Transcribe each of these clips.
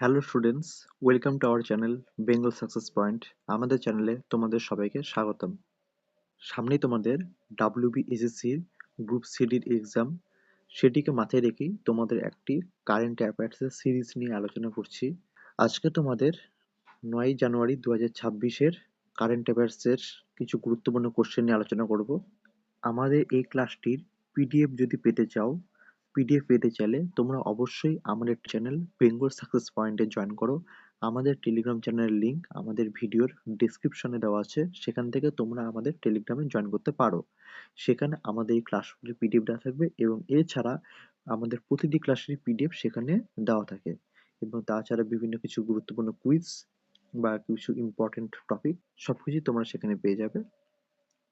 Hello students welcome to our channel Bengal success point আমাদের চ্যানেলে তোমাদের সবাইকে স্বাগতম। সামনেই তোমাদের ডাব্লিউবি এসএসসির গ্রুপ সিডির এক্সাম সেটিকে মাথায় রেখেই তোমাদের একটি কারেন্ট অ্যাফেয়ার্সের সিরিজ নিয়ে আলোচনা করছি। আজকে তোমাদের নয় জানুয়ারি দু হাজার ছাব্বিশের কারেন্ট অ্যাফেয়ার্সের কিছু গুরুত্বপূর্ণ কোশ্চেন নিয়ে আলোচনা করব। আমাদের এই ক্লাসটির পিডিএফ যদি পেতে চাও পিডিএফ পেতে চাইলে তোমরা অবশ্যই আমাদের চ্যানেল বেঙ্গল সাকসেস পয়েন্টে জয়েন করো। আমাদের টেলিগ্রাম চ্যানেলের লিঙ্ক আমাদের ভিডিওর ডিসক্রিপশনে দেওয়া আছে। সেখান থেকে তোমরা আমাদের টেলিগ্রামে জয়েন করতে পারো। সেখানে আমাদের এই ক্লাসগুলির পিডিএফ দেওয়া থাকবে এবং এছাড়া আমাদের প্রতিটি ক্লাসের পিডিএফ সেখানে দেওয়া থাকে। এবং তাছাড়া বিভিন্ন কিছু গুরুত্বপূর্ণ কুইজ বা কিছু ইম্পর্টেন্ট টপিক সব কিছুই তোমরা সেখানে পেয়ে যাবে।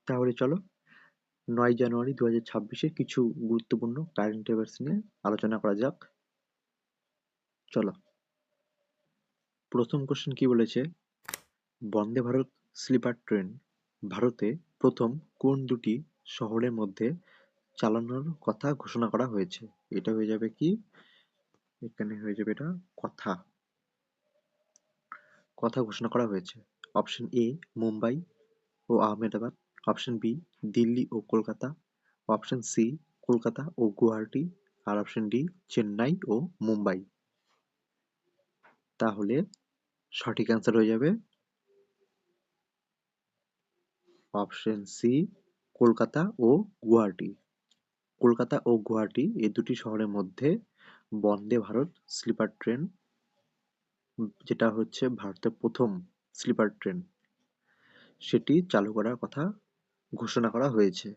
তাহলে চলো নয় জানুয়ারি দু হাজার ছাব্বিশে কিছু গুরুত্বপূর্ণ কারেন্ট অ্যাফেয়ার্স নিয়ে আলোচনা করা যাক। চলো। প্রথম কোশ্চেন কি বলেছে? বন্দে ভারত স্লিপার ট্রেন ভারতে প্রথম কোন দুটি শহরের মধ্যে চালানোর কথা ঘোষণা করা হয়েছে? এটা হয়ে যাবে কি? এখানে হয়ে যাবে এটা কথা। কথা ঘোষণা করা হয়েছে। অপশন এ মুম্বাই ও আহমেদাবাদ। অপশন বি দিল্লি ও কলকাতা অপশন সি কলকাতা ও গুয়াহাটি আর অপশন ডি চেন্নাই ও মুম্বাই তাহলে সঠিক অ্যান্সার হয়ে যাবে অপশন সি কলকাতা ও গুয়াহাটি কলকাতা ও গুয়াহাটি এই দুটি শহরের মধ্যে বন্দে ভারত স্লিপার ট্রেন, যেটা হচ্ছে ভারতের প্রথম স্লিপার ট্রেন। সেটি চালু করার কথা ঘোষণা করা হয়েছে।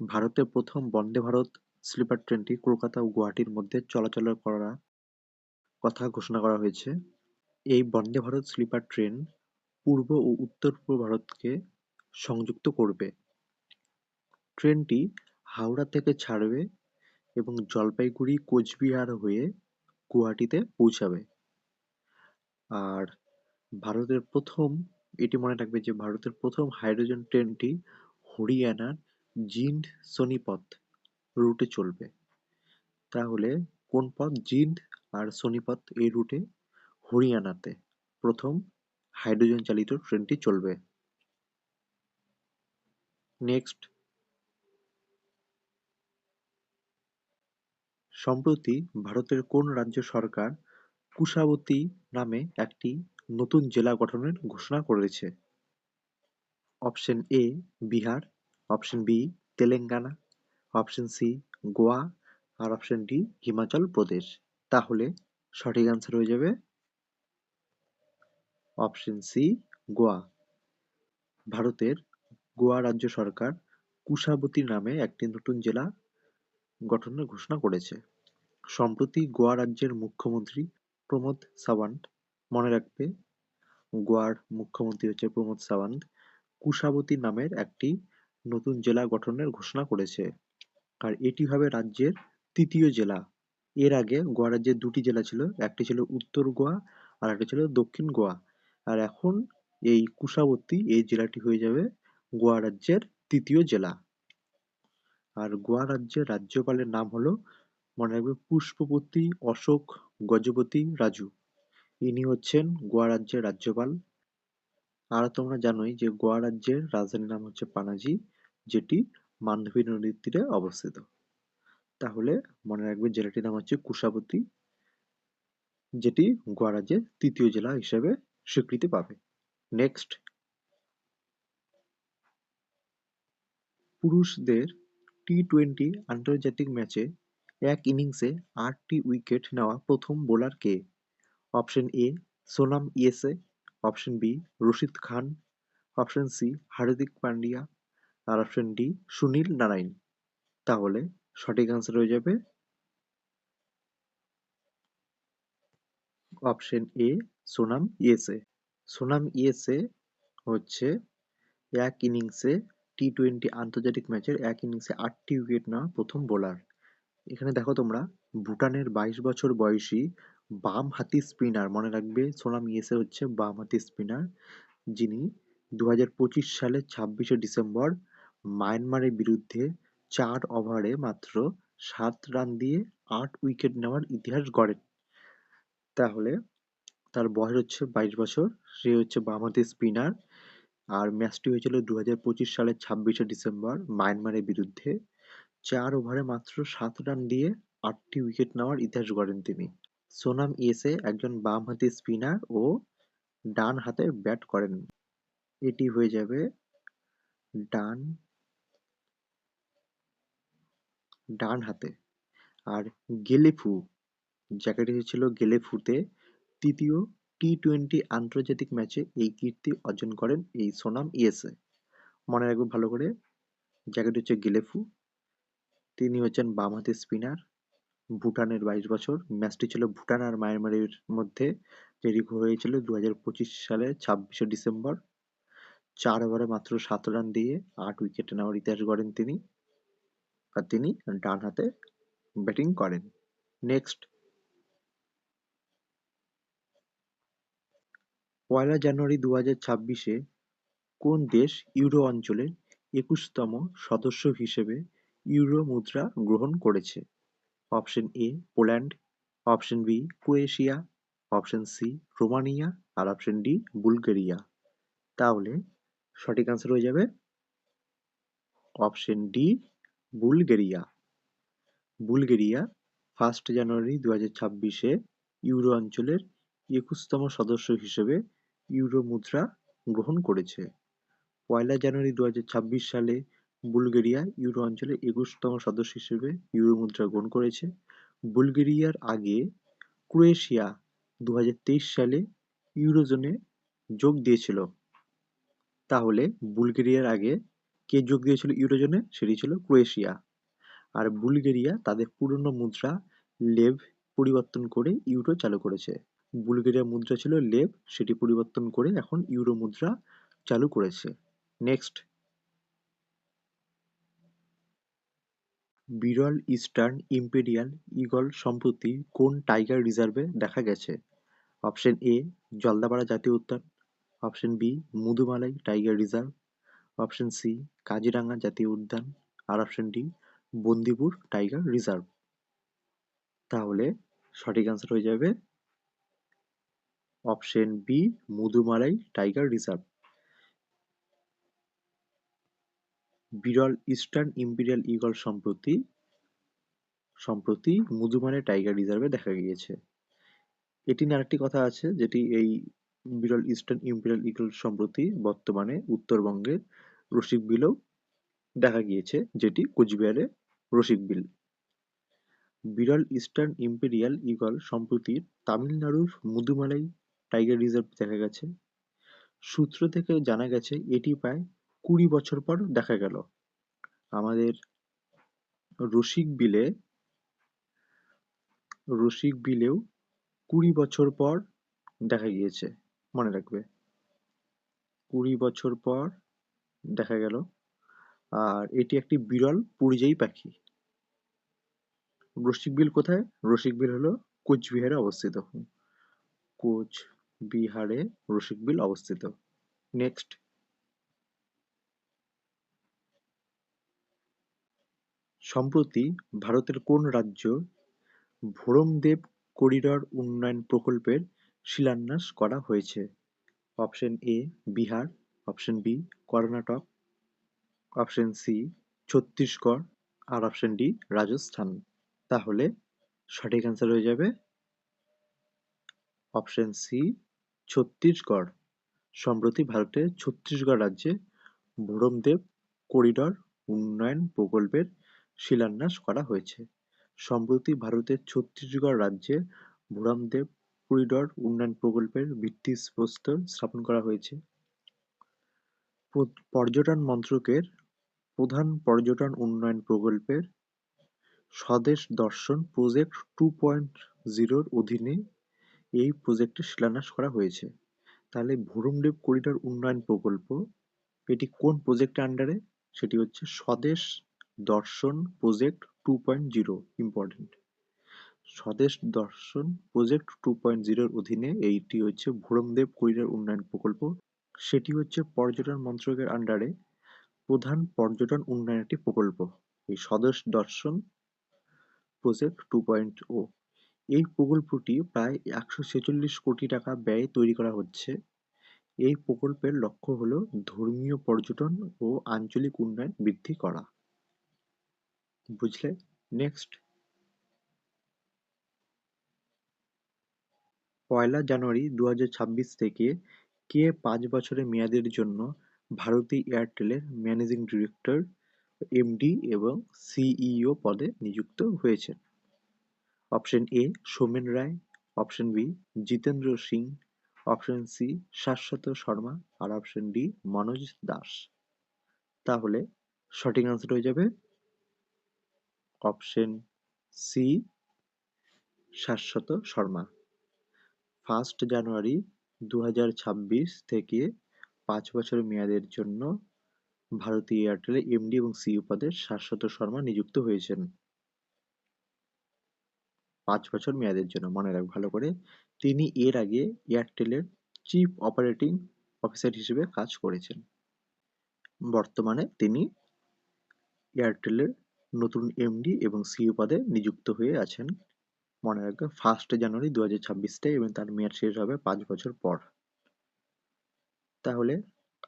ভারতের প্রথম বন্দে ভারত স্লিপার ট্রেনটি কলকাতা ও গুয়াহাটির মধ্যে চলাচল করার কথা ঘোষণা করা হয়েছে। এই বন্দে ভারত স্লিপার ট্রেন পূর্ব ও উত্তর পূর্ব ভারতকে সংযুক্ত করবে। ট্রেনটি হাওড়া থেকে ছাড়বে এবং জলপাইগুড়ি, কোচবিহার হয়ে গুয়াহাটিতে পৌঁছাবে। আর ভারতের প্রথম এটি মনে রাখবে যে ভারতের প্রথম হাইড্রোজেন ট্রেনটি হরিয়ানার জিন্ড সোনিপথ রুটে চলবে। তাহলে কোন পথ? জিন্ড আর সোনিপথ এই রুটে হরিয়ানাতে প্রথম হাইড্রোজেন চালিত ট্রেনটি চলবে। নেক্সট। সম্প্রতি ভারতের কোন রাজ্য সরকার কুশাবতী নামে একটি নতুন জেলা গঠনের ঘোষণা করেছে। Option A Bihar, option B Telangana, option C Goa, R option D Himachal Pradesh. তাহলে সঠিক অ্যান্সার হয়ে যাবে অপশন সি গোয়া। ভারতের গোয়া রাজ্য সরকার কুশাবতী নামে একটি নতুন জেলা গঠনের ঘোষণা করেছে। সম্প্রতি গোয়া রাজ্যের মুখ্যমন্ত্রী প্রমোদ সাওয়ান্ত মনে রাখবে, গোয়ার মুখ্যমন্ত্রী হচ্ছে প্রমোদ সাওয়ান্ত। কুশাবতী নামের একটি নতুন জেলা গঠনের ঘোষণা করেছে। আর এটি হবে রাজ্যের তৃতীয় জেলা। এর আগে গোয়া রাজ্যের দুটি জেলা ছিল, একটি ছিল উত্তর গোয়া আর একটি ছিল দক্ষিণ গোয়া। আর এখন এই কুশাবতী এই জেলাটি হয়ে যাবে গোয়া রাজ্যের তৃতীয় জেলা। আর গোয়া রাজ্যের রাজ্যপালের নাম হলো, মনে রাখবে, পুষ্পপতি অশোক গজপতি রাজু। ইনি হচ্ছেন গোয়া রাজ্যের রাজ্যপাল। আর তোমরা জানোই যে গোয়া রাজ্যের রাজধানীর নাম হচ্ছে পানাজি, যেটি মান্ধবী নদীর তীরে অবস্থিত। তাহলে মনে রাখবে জেলাটির নাম হচ্ছে কুশাবতী, যেটি গোয়া রাজ্যের তৃতীয় জেলা হিসেবে স্বীকৃতি পাবে। নেক্সট। পুরুষদের টি টোয়েন্টি আন্তর্জাতিক ম্যাচে এক ইনিংসে আটটি উইকেট নেওয়া প্রথম bowler K? Option A Sonam Yeshey, option B Rashid Khan, option C Hardik Pandya, R option D Sunil Narayan. তাহলে সঠিক আনসার হয়ে যাবে অপশন এ সোনাম ইয়েসে। সোনাম ইয়েসে হচ্ছে এক ইনিংসে টি টোয়েন্টি আন্তর্জাতিক ম্যাচের এক ইনিংসে আটটি উইকেট নেওয়া প্রথম বোলার এখানে দেখো তোমরা ভুটানের বাইশ বছর বয়সী বাম হাতি স্পিনার, মনে রাখবে সোনাম ইয়েসে হচ্ছে বাম হাতি স্পিনার, যিনি দু সালের ছাব্বিশে ডিসেম্বর মায়ানমারের বিরুদ্ধে চার ওভারে মাত্র সাত রান দিয়ে আট উইকেট নেওয়ার ইতিহাস গড়েন। তাহলে তার বয়স হচ্ছে বাইশ বছর, সে হচ্ছে বামহাতি স্পিনার। আর ম্যাচটি হয়েছিল দু হাজার পঁচিশ সালের ছাব্বিশে ডিসেম্বর মায়ানমারের বিরুদ্ধে। চার ওভারে মাত্র সাত রান দিয়ে আটটি উইকেট নেওয়ার ইতিহাস গড়েন তিনি। সোনাম ইয়েসে একজন বাম বামহাতি স্পিনার ও ডান হাতে ব্যাট করেন। এটি হয়ে যাবে ডান ডান হাতে। আর গেলেফু জায়গাটি হয়েছিল গেলেফুতে তৃতীয় টি টোয়েন্টি আন্তর্জাতিক ম্যাচে এই কীর্তি অর্জন করেন এই সোনাম ইয়েসে মনে রাখবে ভালো করে জ্যাকেট হচ্ছে গেলেফু, তিনি হচ্ছেন বাম বামহাতি স্পিনার। ভুটানের বাইশ বছর। ম্যাচটি ছিল ভুটান আর মায়ানমারের মধ্যে। যেটি হয়েছিল দু হাজার পঁচিশ সালের ছাব্বিশে ডিসেম্বর। চার ওভারে মাত্র সাত রান দিয়ে আট উইকেট নেওয়ার ইতিহাস গড়েন তিনি। আর তিনি ডান হাতে ব্যাটিং করেন। নেক্সট। পয়লা জানুয়ারি দু হাজার ছাব্বিশে কোন দেশ ইউরো অঞ্চলের একুশতম সদস্য হিসেবে ইউরো মুদ্রা গ্রহণ করেছে? Option A Poland, option B Croatia option C Romania R option D Bulgaria. তাহলে সঠিক আনসার হয়ে যাবে option D Bulgaria. Bulgaria first January দু হাজার ছাব্বিশে ইউরো অঞ্চলের একুশতম সদস্য হিসেবে ইউরো মুদ্রা গ্রহণ করেছে। পয়লা জানুয়ারি দু ছাব্বিশ সালে বুলগেরিয়া ইউরো অঞ্চলের একুশতম সদস্য হিসেবে ইউরো মুদ্রা গ্রহণ করেছে। বুলগেরিয়ার আগে ক্রোয়েশিয়া দু হাজার তেইশ সালে ইউরোজোনে যোগ দিয়েছিল। তাহলে বুলগেরিয়ার আগে কে যোগ দিয়েছিল ইউরোজোনে? সেটি ছিল ক্রোয়েশিয়া। আর বুলগেরিয়া তাদের পুরনো মুদ্রা লেভ পরিবর্তন করে ইউরো চালু করেছে। বুলগেরিয়া মুদ্রা ছিল লেভ, সেটি পরিবর্তন করে এখন ইউরো মুদ্রা চালু করেছে। নেক্সট। বিরল ইস্টার্ন ইম্পেরিয়াল ঈগল সম্প্রতি কোন টাইগার রিজার্ভে দেখা গেছে? অপশন এ, জলদাপাড়া জাতীয় উদ্যান। Option B Mudumalai tiger reserve. Option C Kaziranga জাতীয় উদ্যান। আর option D, Bandipur tiger reserve. তাহলে সঠিক অ্যান্সার হয়ে যাবে option B Mudumalai tiger reserve. বিরল ইস্টার্ন ইম্পেরিয়াল ঈগল সম্প্রতি সম্প্রতি মুদুমালাই টাইগার রিজার্ভে দেখা গিয়েছে। এটি নিয়ে আরেকটি কথা আছে, যেটি এই বিরল ইস্টার্ন ইম্পেরিয়াল ঈগল সম্প্রতি বর্তমানে উত্তরবঙ্গের রসিক বিলেও দেখা গিয়েছে, যেটি কোচবিহারে রসিক বিল। বিরল ইস্টার্ন ইম্পেরিয়াল ঈগল সম্প্রতি তামিলনাড়ুর মুদুমালাই টাইগার রিজার্ভ দেখা গেছে। সূত্র থেকে জানা গেছে, এটি প্রায় কুড়ি বছর পর দেখা গেল। আমাদের রসিক বিলে, রসিক বিলেও কুড়ি বছর পর দেখা গিয়েছে, মনে রাখবে। কুড়ি বছর পর দেখা গেল। আর এটি একটি বিরল পরিযায়ী পাখি। রসিক বিল কোথায়? রসিক বিল হলো কোচবিহারে অবস্থিত। কোচবিহারে রসিক বিল অবস্থিত। নেক্সট সম্প্রতি ভারতের কোন রাজ্য ভোরমদেব করিডর উন্নয়ন প্রকল্পের শিলান্যাস করা হয়েছে? Option A, Bihar. Option B, Karnataka. Option C, Chhattisgarh. R option D, Rajasthan. তাহলে সঠিক অ্যান্সার হয়ে যাবে অপশন সি, ছত্তিশগড়। সম্প্রতি ভারতের ছত্তিশগড় রাজ্যে ভোরমদেব করিডর উন্নয়ন প্রকল্পের শিলান্যাস করা হয়েছে। সম্প্রতি ভারতের ছত্তিশগড় রাজ্যে ভোরমদেব করিডর উন্নয়ন প্রকল্পের ভিত্তিপ্রস্তর স্থাপন করা হয়েছে। পর্যটন মন্ত্রকের প্রধান পর্যটন উন্নয়ন প্রকল্পের স্বদেশ দর্শন প্রজেক্ট টু পয়েন্ট জিরোর অধীনে এই প্রজেক্টের শিলান্যাস করা হয়েছে। তাহলে ভুরুংদেব করিডর উন্নয়ন প্রকল্প, এটি কোন প্রজেক্টের আন্ডারে সেটি হচ্ছে Swadesh Darshan project two point zero important Swadesh Darshan project two point জিরোর অধীনে এইটি হচ্ছে ভুরংদেব করিডর উন্নয়ন প্রকল্প। সেটি হচ্ছে পর্যটন মন্ত্রকের আন্ডারে প্রধান পর্যটন উন্নয়ন একটি প্রকল্প। এই স্বদেশ দর্শন প্রজেক্ট টু পয়েন্ট ও এই প্রকল্পটি প্রায় একশো ছেচল্লিশ কোটি টাকা ব্যয়ে তৈরি করা হচ্ছে। এই প্রকল্পের লক্ষ্য হল ধর্মীয় পর্যটন ও আঞ্চলিক উন্নয়ন বৃদ্ধি করা। বুঝলে? নেক্সট পয়লা জানুয়ারি দু হাজার ছাব্বিশ থেকে কে পাঁচ বছরের মেয়াদের জন্য ভারতী এয়ারটেলের ম্যানেজিং ডিরেক্টর এমডি এবং সিইও পদে নিযুক্ত হয়েছেন। Option A Soumen Ray. Option B Jitendra Singh. Option C Shashwat Sharma. R option D Manoj Das. তাহলে সঠিক আনসার হয়ে যাবে option C, Shashwat Sharma. First January দু হাজার ছাব্বিশ থেকে পাঁচ বছর মেয়াদের জন্য ভারতী এয়ারটেলে এমডি এবং সিইও পদে শাশ্বত শর্মা নিযুক্ত হয়েছেন। পাঁচ বছর মেয়াদের জন্য, মনে রাখ, ভালো করে। তিনি এর আগে এয়ারটেলের চিফ অপারেটিং অফিসার হিসেবে কাজ করেছেন। বর্তমানে তিনি এয়ারটেলের নতুন এমডি এবং সিইও পদে নিযুক্ত হয়ে আছেন মনে রাখবে ফার্স্ট জানুয়ারি দু হাজার ছাব্বিশটায় এবং তার মেয়াদ শেষ হবে পাঁচ বছর পর। তাহলে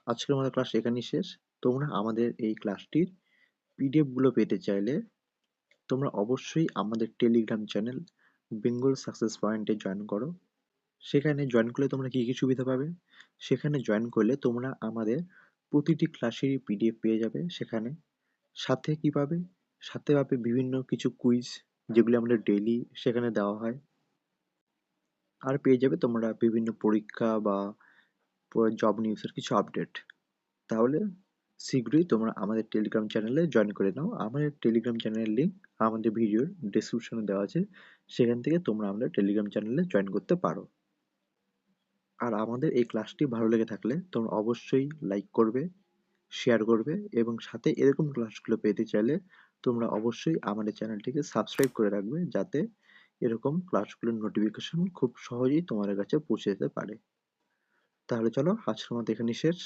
আজকের মতো ক্লাস এখানেই শেষ। তোমরা আমাদের এই ক্লাসটির পিডিএফগুলো পেতে চাইলে তোমরা অবশ্যই আমাদের টেলিগ্রাম চ্যানেল বেঙ্গল সাকসেস পয়েন্টে জয়েন করো। সেখানে জয়েন করলে তোমরা কী কী সুবিধা পাবে? সেখানে জয়েন করলে তোমরা আমাদের প্রতিটি ক্লাসেরই পিডিএফ পেয়ে যাবে। সেখানে সাথে কী পাবে? সাথে পাবে বিভিন্ন কিছু কুইজ যেগুলি আমাদের ডেইলি সেখানে দেওয়া হয়। আর পেয়ে যাবে তোমরা বিভিন্ন পরীক্ষা বা জব নিউজের কিছু আপডেট তাহলে শীঘ্রই তোমরা আমাদের টেলিগ্রাম চ্যানেলে জয়েন করে নাও। আমাদের টেলিগ্রাম চ্যানেলের লিঙ্ক আমাদের ভিডিওর ডিসক্রিপশনে দেওয়া আছে। সেখান থেকে তোমরা আমাদের টেলিগ্রাম চ্যানেলে জয়েন করতে পারো। আর আমাদের এই ক্লাসটি ভালো লেগে থাকলে তোমরা অবশ্যই লাইক করবে শেয়ার করবে এবং সাথে এরকম ক্লাসগুলো পেতে চাইলে তোমরা অবশ্যই আমাদের চ্যানেলটিকে সাবস্ক্রাইব করে রাখবে যাতে এরকম ক্লাসগুলোর নোটিফিকেশন খুব সহজেই তোমাদের কাছে পৌঁছে যেতে পারে। তাহলে চলো আজকের মতো এখানেই শেষ।